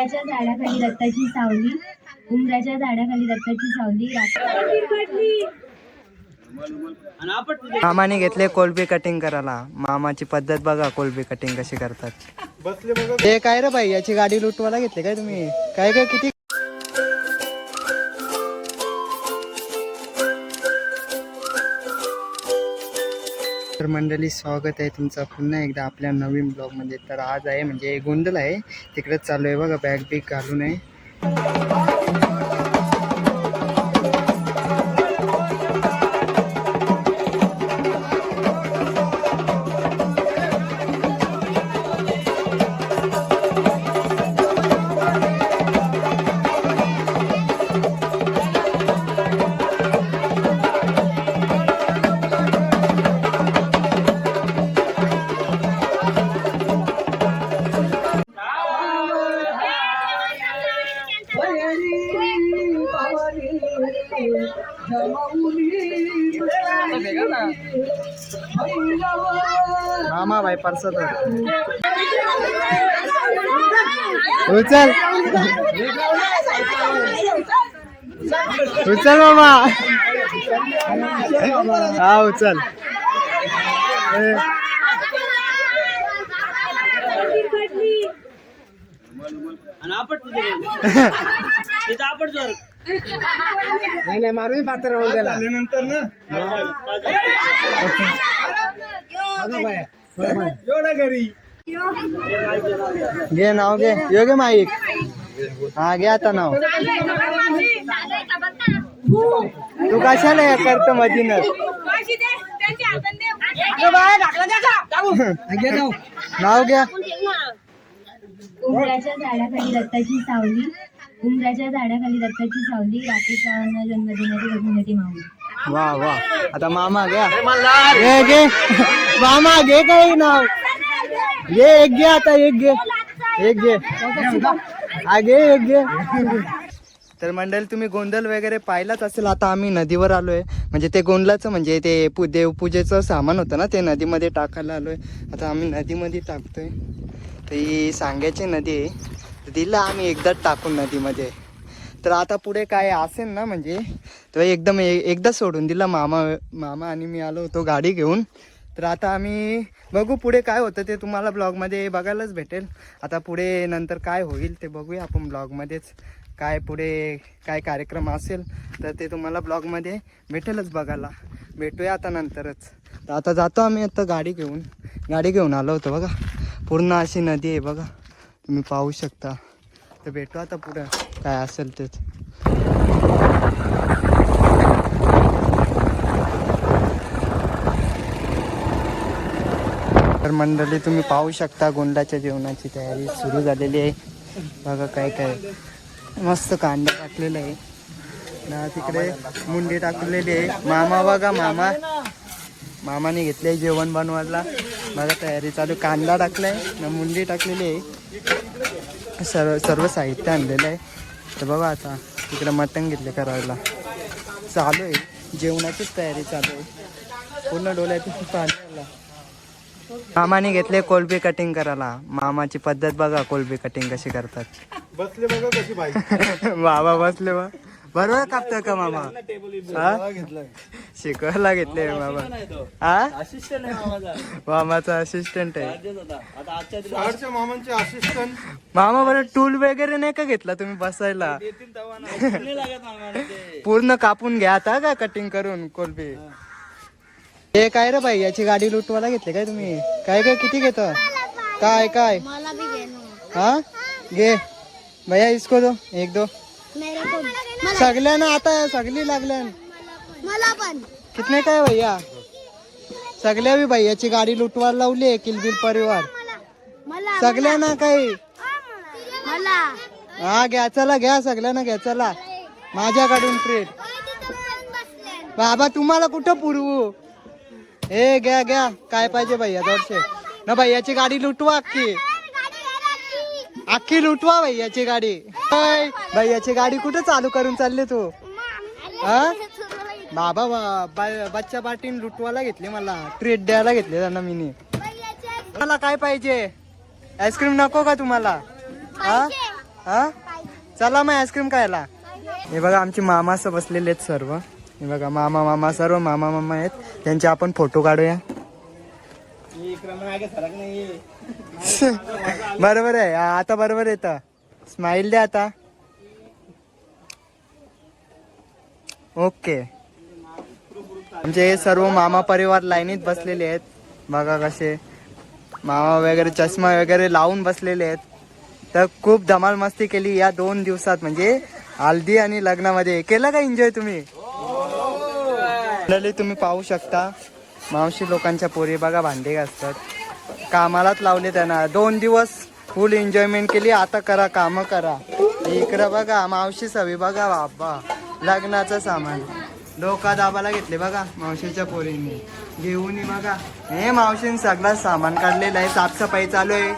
उमराच्या झाडाखाली दत्ताची सावली. उमराच्या झाडाखाली दत्ताची सावली. मामाने घेतले कोलबी कटिंग करायला. मामाची पद्धत बघा कोलबी कटिंग कशी करतात. हे काय रे बाई याची गाडी लुटवायला घेतली काय तुम्ही? काय काय किती तर मंडळी स्वागत आहे तुमचं पुन्हा एकदा आपल्या नवीन ब्लॉगमध्ये. तर आज आहे म्हणजे गोंधळ आहे. तिकडेच चालू आहे बघा बॅग बिग घालून आहे. परसत उचल. उचल मामा. हा उचल. नाही नाही मारून पात्र राहून घे नाव घे. यो घे माईक. हा घे आता नाव. तू कशाला हे करतो मधीनं? नाव. घ्या. उमराच्या झाडाखाली दत्ताची सावली. उमराच्या झाडाखाली दत्ताची सावली. रात्री जन्मदिनाची रघुमती माऊली वा वा. आता मामा घ्या. घे घे. मामा घे काही नाव. घे एक घे आता एक घे. एक घे. हा घे एक घे. तर मंडळी तुम्ही गोंधळ वगैरे पाहिलाच असेल आता आम्ही नदीवर आलोय. म्हणजे ते गोंधळाचं म्हणजे ते पू देवपूजेचं सामान होतं ना ते नदीमध्ये टाकायला आलोय. आता आम्ही नदीमध्ये टाकतोय. तर ही सांग्याची नदी आहे. तिला आम्ही एकदाच टाकून नदीमध्ये. तर आता पुढे काय असेल ना म्हणजे तर एकदम एकदा सोडून दिला मामा मामा आणि मी आलो होतो गाडी घेऊन. तर आता आम्ही बघू पुढे काय होतं ते तुम्हाला ब्लॉगमध्ये बघायलाच भेटेल. आता पुढे नंतर काय होईल ते बघूया आपण ब्लॉगमध्येच. काय पुढे काय कार्यक्रम असेल तर ते तुम्हाला ब्लॉगमध्ये भेटेलच बघायला. भेटूया आता नंतरच. तर आता जातो आम्ही आता गाडी घेऊन. गाडी घेऊन आलो होतो बघा. पूर्ण अशी नदी आहे बघा. तुम्ही पाहू शकता. तर भेटू आता पुढं. काय असेल तेच. तर मंडळी तुम्ही पाहू शकता गोंडाच्या जेवणाची तयारी सुरू झालेली आहे. बघा काय काय. मस्त कांदा टाकलेला आहे. ना तिकडे मुंडी टाकलेली आहे. मामा बघा मामा. मामाने घेतले जेवण बनवायला. बघा तयारी चालू कांदा टाकलाय. ना मुंडी टाकलेली आहे. सर्व सर्व साहित्य आणलेलं आहे. तर बघा आता तिकडे मटण घेतले करायला. चालू आहे. जेवणाचीच तयारी चालू आहे. पूर्ण डोळ्यातून पाणी मामाने घेतले कोलबी कटिंग करायला. मामाची पद्धत बघा कोलबी कटिंग कशी करतात. बसले बघा कशी बाई. बाबा बसले बा बरोबर कापता का मामा? हा? शिकवायला घेतले मामा. हा? मामाचा असिस्टंट आहे. मामांचे असिस्टंट मामा बरं टूल वगैरे नाही का घेतला तुम्ही बसायला? पूर्ण कापून घ्या आता का कटिंग करून कोलबी? हे काय रे बाई याची गाडी लुटवायला घेतली काय तुम्ही? काय काय किती घेत? काय काय? मला भी घेणं हा? घे. भैया इसको दो एक दो. सगळ्यांना आता सगळी लागल्या मला पण. कितने काय भैया? सगळ्या बी भैयाची गाडी लुटवायला लावली आहे किलबिल परिवार. मला सगळ्यांना काही? मला हा घ्या चला घ्या सगळ्यांना घ्या चला. माझ्याकडून ट्रेड बाबा तुम्हाला कुठं पुरवू? ए घ्या घ्या. काय पाहिजे भैया दोनशे. ना भैयाची गाडी लुटवा अख्खी अख्खी लुटवा भैयाची गाडी. भैयाची गाडी कुठं चालू करून चालले तू? हा? बाबा बा- बच्चा पाटीन लुटवायला घेतली मला. ट्रीट द्यायला घेतली त्यांना मीनी. मला काय पाहिजे? आईस्क्रीम नको का तुम्हाला? हा? हा? चला मग आईस्क्रीम खायला. हे बघा आमचे मामा असं बसलेले आहेत सर्व. हे बघा मामा मामा सर्व मामा मामा आहेत. त्यांचे आपण फोटो काढूया. बरोबर आहे. आता बरोबर येत स्माइल द्या आता. ओके आमचे हे सर्व मामा परिवार लाईनीत बसलेले आहेत. बघा कसे. मामा वगैरे चष्मा वगैरे लावून बसलेले आहेत. तर खूप धमाल मस्ती केली या दोन दिवसात. म्हणजे हल्दी आणि लग्नामध्ये. केलं का एन्जॉय तुम्ही? तुम्ही पाहू शकता. मावशी लोकांच्या पोरी बघा भांडे असतात कामालाच लावले त्यांना. दोन दिवस फुल एन्जॉयमेंट केली. आता करा काम करा. इकडं बघा मावशी सवी बघा बाबा. लग्नाचं सामान. डोका दाबाला घेतले बघा मावशीच्या पोरींनी. घेऊन ये बघा. हे मावशीने सगळं सामान काढलेलं आहे. साफसफाई चालू आहे.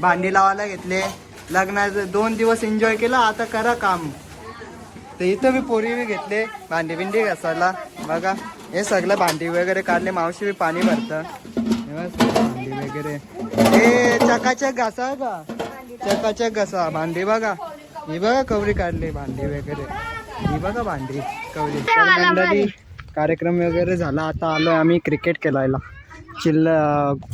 भांडी लावायला घेतले. लग्नाचं दोन दिवस एन्जॉय केला. आता करा काम. तर इथं मी पोरी बी घेतले. भांडी बिंडी घासायला. बघा. हे सगळं भांडी वगैरे काढले. मावशी बी पाणी भरतं. भांडी वगैरे. हे चकाचक घासा का चकाचक घासा. भांडी बघा. ही बघा कवरी काढली भांडी वगैरे. ही बघा भांडी कवरी. मंडळी कार्यक्रम वगैरे झाला. आता आलो आम्ही क्रिकेट खेळायला. चिल्ल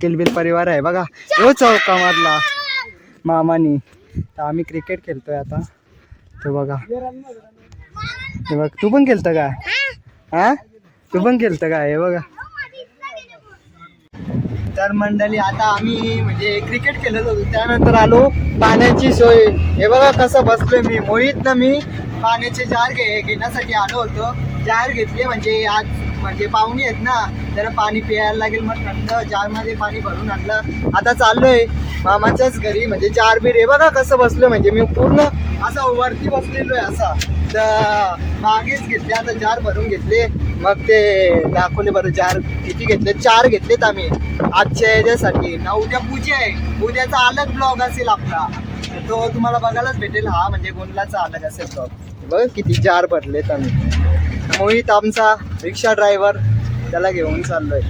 किलबिल परिवार आहे बघा. यो चौकामधला. मामानी. तर आम्ही क्रिकेट खेळतोय आता. तो बघा. हे बघ. तू पण खेळतं का? हा? तू पण खेळतं का? हे बघा. तर मंडळी आता आम्ही म्हणजे क्रिकेट खेळत होतो. त्यानंतर आलो पाण्याची सोय. हे बघा कसं बसलोय मी. मोहितनं मी पाण्याचे जार घे घेण्यासाठी आलो होतो. जार घेतले म्हणजे आज म्हणजे पाहुणे आहेत ना त्याला पाणी प्यायला लागेल मग थंड जारमध्ये पाणी भरून आणलं. आता चाललोय. मामाच्याच घरी म्हणजे जार बीर हे बघा कसं बसलोय म्हणजे मी पूर्ण असा वरती बसलेलो आहे असा. तर मागेच घेतले आता चार भरून घेतले. मग ते दाखवले बरं चार किती घेतले? चार घेतलेत आम्ही. आजच्या याच्यासाठी. ना उद्या पूजा आहे. उद्याचा अलग ब्लॉग असेल आपला. तो तुम्हाला बघायलाच भेटेल. हा म्हणजे गोंडलाचा अलग असेल ब्लॉग बघ किती चार भरलेत आम्ही. मोहित आमचा रिक्षा ड्रायव्हर त्याला घेऊन चाललोय.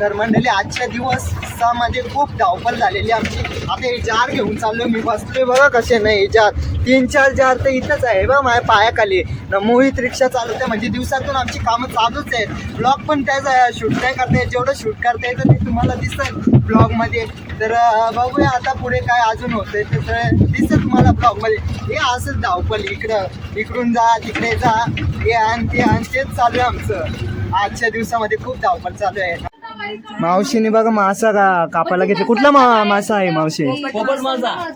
तर मंडळी आजचा दिवस मध्ये खूप धावपळ झालेली आमची. आता हे जार घेऊन चाललो मी. बसतोय बघा कसे नाही हे जार. तीन चार जार तर इथंच आहे बघा माझ्या पायाखाली. न मोहित रिक्षा चालवते म्हणजे दिवसातून आमची कामं चालूच आहेत. ब्लॉग पण त्याचा शूट काय करता येईल जेवढं शूट करता येतं ते तुम्हाला दिसतं ब्लॉगमध्ये तर बघूया आता पुढे काय अजून होतंय. तर दिसत तुम्हाला ब्लॉगमध्ये हे असंच धावपळ. इकडं इकडून जा तिकडे जा. हे आण ते आण. तेच चालू आहे आमचं. आजच्या दिवसामध्ये खूप धावपळ चालू आहे. मावशीने बघा मासा का कापायला घेतले. कुठला मा मासा आहे मावशी?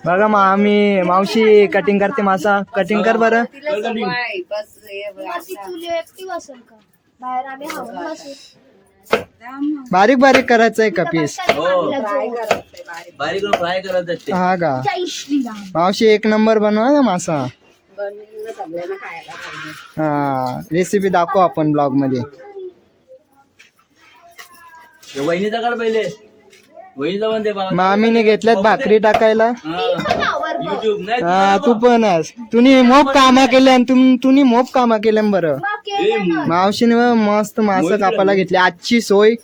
बघा मा आम्ही मावशी कटिंग करते मासा. कटिंग कर बरं. बारीक बारीक करायचं आहे का पीस बारीक फ्राय करत असते हा का? मावशी एक नंबर बनवा ना मासा. हा रेसिपी दाखवू आपण ब्लॉगमध्ये. हे वहिनीचा काढ पहिले. वहिनीचा पण मामीने घेतल्यात भाकरी टाकायला. युट्यूब नाही हा तू पण आहेस. तुम्ही मोप कामा केल्या तुम तुम्ही मोप कामा केल्या बरं. मावशीने मस्त मासा कापायला घेतली. आजची सोय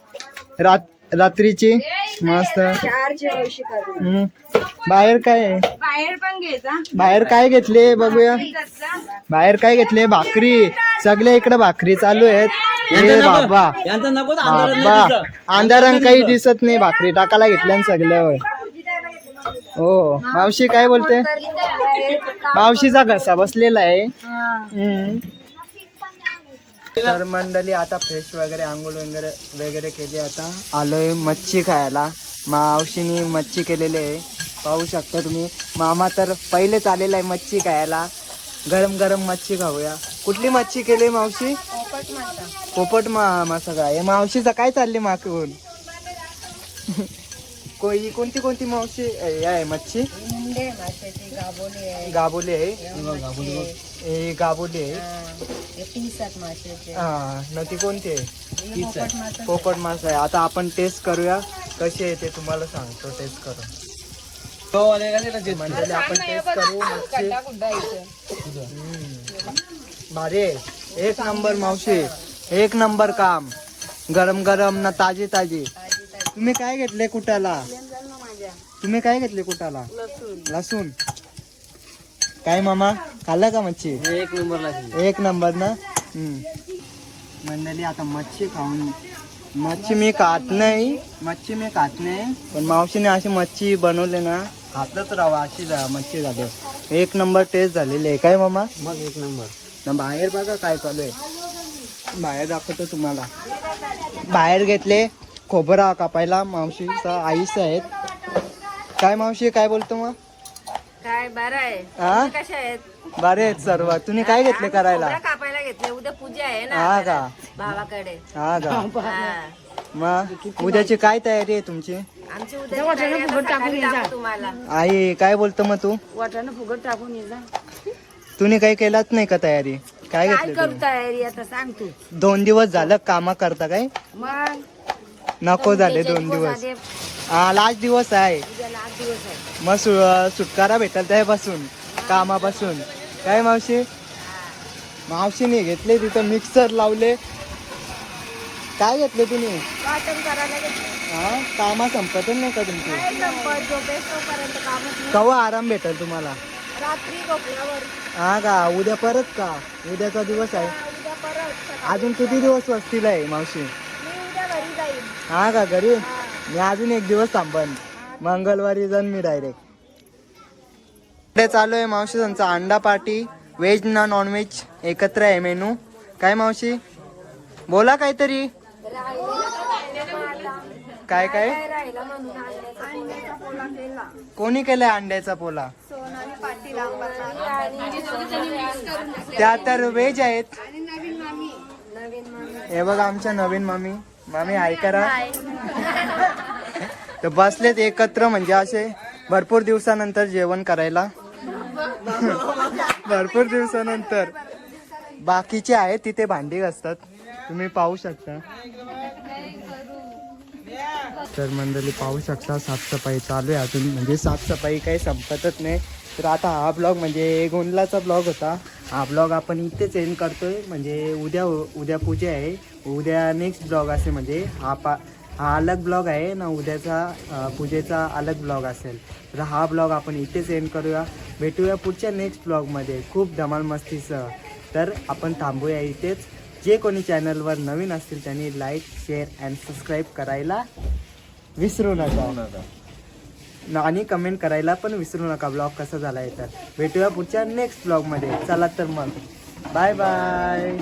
रात रात्रीची मस्त. हम्म. बाहेर काय? आहे? बाहेर पण घ्यायचा. बाहेर काय घेतले बघूया. बाहेर काय घेतले? भाकरी. सगळ्या इकडे भाकरी चालू आहेत. हे बाबा. यांचा नको तर अंधारात नाही बाबा दिसत. अंधारान काही दिसत नाही. भाकरी टाकायला घेतल्या सगळ्यावर हो. मावशी काय बोलते? मावशीचा घसा बसलेला आहे. हम्म. तर मंडळी आता फ्रेश वगैरे आंघोळ वगैरे वगैरे केली आता. आलोय मच्छी खायला. मावशीने मच्छी केलेली आहे. पाहू शकता तुम्ही. मामा तर पहिलेच आलेला आहे मच्छी खायला. गरम गरम मच्छी खाऊया. कुठली मच्छी केली मावशी? पोपट मा मासा काय मावशीचा काय चालली मागून? कोई कोणती कोणती मावशी? हे आहे मच्छी. गाबोली आहे. हे गाबोली आहे. हा न ती कोणती आहे? पोपट मासा. आहे. आता आपण टेस्ट करूया. कशी आहे ते तुम्हाला सांगतो टेस्ट करून. तो का ना? म्हणजे आपण टेस्ट करू मच्छी. हम्म. भारी आहे. एक नंबर मावशी. एक नंबर काम. गरम गरम ना ताजी ताजी. तुम्ही काय घेतले कुठाला तुम्ही काय घेतले कुठाला लसूण. काय मामा? खाल्ला का मच्छी? एक नंबरला एक नंबर ना. मंडळी आता मच्छी खाऊन मच्छी मी खात नाही. मच्छी मी खात नाही. पण मावशीने अशी मच्छी बनवले ना खातच राहावं अशी जा- मच्छी झाली. एक नंबर टेस्ट झालेली आहे. काय मामा? मग एक नंबर. ना बाहेर बघा काय चालू आहे. बाहेर दाखवतो तुम्हाला. बाहेर घेतले. खोबरा कापायला मावशीचा आईस आहेत. काय मावशी काय बोलतो मग? काय बरं आहे. हा तुम्ही कशा आहेत? बरे आहेत सर्व. तुम्ही काय घेतले करायला? खोबरं कापायला घेतले. उद्या पूजा आहे ना हा का? भावाकडे. हा का? हा. मग? उद्याची काय तयारी आहे तुमची? आमची उद्या तुम्हाला. आई काय बोलतो मग तू? वाटाणं फुगट टाकून ये जा. तुम्ही काही केलाच नाही का तयारी? काय काय घेतले करू? तयारी? आता सांग तू. दोन दिवस झालं कामा करता काय? मग? नको झाले दोन दिवस. हा लास्ट दिवस आहे. मग सु- सुटकारा भेटल त्यापासून कामापासून. काय मावशी? मावशीने घेतले तिथं मिक्सर लावले. काय घेतले तुम्ही हा कामा संपतच नाही का तुमची? संपत. कवा आराम भेटल तुम्हाला? हा का? उद्या परत का? उद्याचा दिवस आहे. अजून किती दिवस वस्तीला आहे मावशी मी उद्या घरी जाईन हा का घरी? मी अजून एक दिवस थांबन. मंगळवारी जाऊन मी डायरेक्ट इकडे चालू आहे मावशी त्यांचा अंडा पार्टी. व्हेज ना नॉन व्हेज एकत्र आहे मेनू काय मावशी? बोला काहीतरी. काय काय? अंड्याचा पोला कोणी केलाय अंड्याचा पोला? त्या तर व्हेज आहेत. हे बघा आमच्या नवीन मामी. मामी हाय करा. तर बसलेत एकत्र म्हणजे असे भरपूर दिवसानंतर जेवण करायला. भरपूर दिवसानंतर. बाकीचे आहेत तिथे भांडी घासतात. तुम्ही पाहू शकता. तर मंडळी पाहू शकता साफसफाई चालू आहे अजून. म्हणजे साफसफाई काही संपतच नाही. तर आता हा ब्लॉग म्हणजे गोंडलाचा ब्लॉग होता. हा ब्लॉग आपण इथेच एंड करतोय. म्हणजे उद्या उद्या पूजा आहे. उद्या नेक्स्ट ब्लॉग असेल म्हणजे हा पा हा अलग ब्लॉग आहे ना उद्याचा पूजेचा अलग ब्लॉग असेल. तर हा ब्लॉग आपण इथेच एंड करूया. भेटूया पुढच्या नेक्स्ट ब्लॉगमध्ये खूप धमाल मस्तीसह तर आपण थांबूया इथेच. जे कोणी चॅनलवर नवीन असतील त्यांनी लाईक शेअर अँड सबस्क्राईब करायला विसरू नका. आणि कमेंट करायला पण विसरू नका. ब्लॉग कसा झाला आहे तर. भेटूया पुढच्या नेक्स्ट ब्लॉगमध्ये चला तर मग. Bye bye